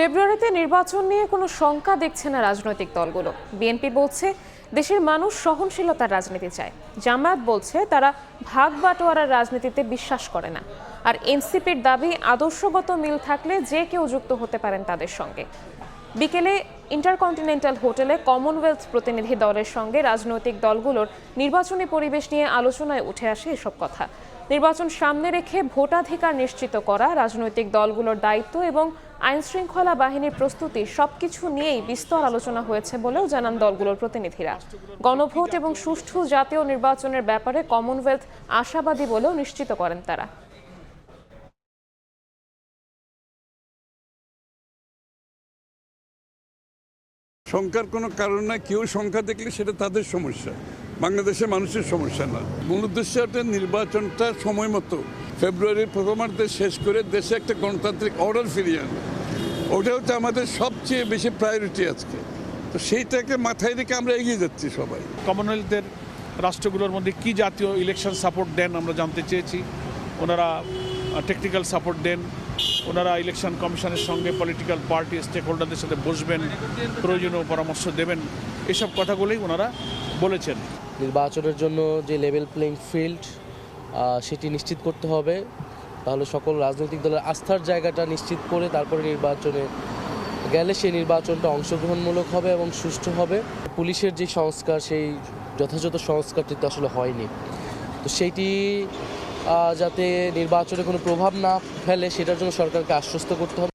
ফেব্রুয়ারিতে নির্বাচন নিয়ে কোনো শঙ্কা দেখছে না রাজনৈতিক দলগুলো। বিএনপি বলছে, দেশের মানুষ সহনশীলতার রাজনীতি চায়। জামায়াত বলছে, তারা ভাগ বাটোয়ারার রাজনীতিতে বিশ্বাস করে না। আর এনসিপির দাবি, আদর্শগত মিল থাকলে যে কেউ যুক্ত হতে পারেন তাদের সঙ্গে। বিকেলে ইন্টারকন্টিনেন্টাল হোটেলে কমনওয়েলথ প্রতিনিধি দলের সঙ্গে রাজনৈতিক দলগুলোর নির্বাচনী পরিবেশ নিয়ে আলোচনায় উঠে আসে এসব কথা। নির্বাচন সামনে রেখে ভোটাধিকার নিশ্চিত করা, রাজনৈতিক দলগুলোর দায়িত্ব এবং আইন শৃঙ্খলা বাহিনীর প্রস্তুতি সবকিছু নিয়েই বিস্তর আলোচনা হয়েছে বলেও জানান দলগুলোর প্রতিনিধিরা। গণভোট এবং সুষ্ঠু জাতীয় নির্বাচনের ব্যাপারে কমনওয়েলথ আশাবাদী বলেও নিশ্চিত করেন তারা। শঙ্কার কোনো কারণ নাই, কেউ সংখ্যা দেখলে সেটা তাদের সমস্যা। বাংলাদেশের মানুষের সমস্যা না। মূল উদ্দেশ্য নির্বাচনটা সময় মতো। ফেব্রুয়ারির প্রথমার্ধে শেষ করে দেশে একটা গণতান্ত্রিক অর্ডার ফিরিয়ে আনা ওটা হচ্ছে আমাদের সবচেয়ে বেশি প্রায়োরিটি আজকে। তো সেইটাকে মাথায় রেখে আমরা এগিয়ে যাচ্ছি সবাই। কমনওয়েলথের রাষ্ট্রগুলোর মধ্যে কি জাতীয় ইলেকশন সাপোর্ট দেন আমরা জানতে চেয়েছি। ওনারা টেকনিক্যাল সাপোর্ট দেন। ওনারা ইলেকশন কমিশনের সঙ্গে পলিটিক্যাল পার্টি স্টেক হোল্ডারদের সাথে বসবেন। প্রয়োজনীয় পরামর্শ দেবেন। এসব কথাগুলোই ওনারা বলেছেন। নির্বাচনের জন্য যে লেভেল প্লেইং ফিল্ড সেটি নিশ্চিত করতে হবে। তাহলে সকল রাজনৈতিক দলের আস্থার জায়গাটা নিশ্চিত করে তারপরে নির্বাচনে গেলে সেই নির্বাচনটা অংশগ্রহণমূলক হবে এবং সুষ্ঠু হবে। পুলিশের যে সংস্কার, সেই যথাযথ সংস্কারটি তো আসলে হয়নি। তো সেইটি যাতে নির্বাচনে কোনো প্রভাব না ফেলে, সেটার জন্য সরকারকে আশ্বস্ত করতে হবে।